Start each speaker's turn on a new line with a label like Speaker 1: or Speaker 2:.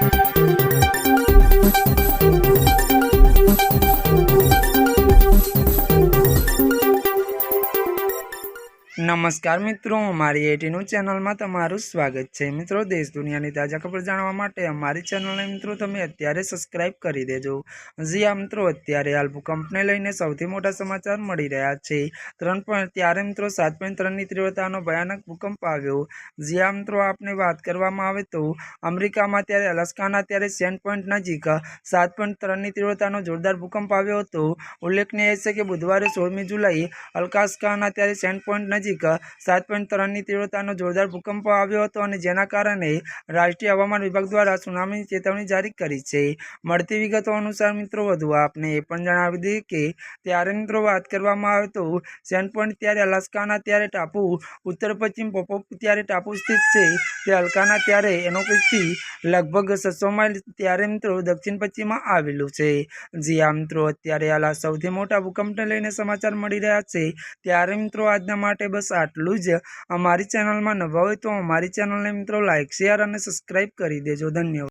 Speaker 1: Thank you. નમસ્કાર મિત્રો, અમારી એટીનું ચેનલમાં તમારું સ્વાગત છે. મિત્રો, દેશ દુનિયાની તાજા ખબર જાણવા માટે અમારી ચેનલને મિત્રો તમે અત્યારે સબસ્ક્રાઇબ કરી દેજો. જી આ મિત્રો, અત્યારે હાલ ભૂકંપને લઈને સૌથી મોટા સમાચાર મળી રહ્યા છે. ત્રણ પોઈન્ટ ત્યારે મિત્રો, સાત પોઈન્ટ ત્રણની તીવ્રતાનો ભયાનક ભૂકંપ આવ્યો. જી આ મિત્રો, આપને વાત કરવામાં આવે તો અમેરિકામાં ત્યારે, અલાસ્કાના ત્યારે સેન્ટ પોઈન્ટ નજીક સાત પોઈન્ટ ત્રણની તીવ્રતાનો જોરદાર ભૂકંપ આવ્યો હતો. ઉલ્લેખનીય છે કે બુધવારે સોળમી જુલાઈ અલકાસ્કાના ત્યારે સેન્ટ પોઈન્ટ નજીક સાત પોઈન્ટ ત્રણની તીવ્રતાનો જોરદાર ભૂકંપ આવ્યો હતો અને જેના કારણે રાષ્ટ્રીય હવામાન વિભાગ દ્વારા સુનામીની ચેતવણી જારી કરી છે. મળતી વિગતો અનુસાર મિત્રો, વધુ આપને એ પણ જણાવી દઈએ કે ત્યારે મિત્રો વાત કરવામાં આવે તો સેન પોઈન્ટ ત્યારે અલાસ્કાના ત્યારે ટાપુ, ઉત્તર પશ્ચિમ પોપોપ ત્યારે ટાપુ સ્થિત છે તે અલકાના ત્યારે એનો એનોકથી લગભગ છસો માઇલ ત્યારે મિત્રો દક્ષિણ પશ્ચિમમાં આવેલું છે. જી આ મિત્રો, અત્યારે આલા સૌથી મોટા ભૂકંપને લઈને સમાચાર મળી રહ્યા છે. ત્યારે મિત્રો, આજના માટે બસ આટલું જ. અમારી ચેનલમાં નવા હોય તો અમારી ચેનલને મિત્રો લાઇક શેર અને સબસ્ક્રાઈબ કરી દેજો. ધન્યવાદ.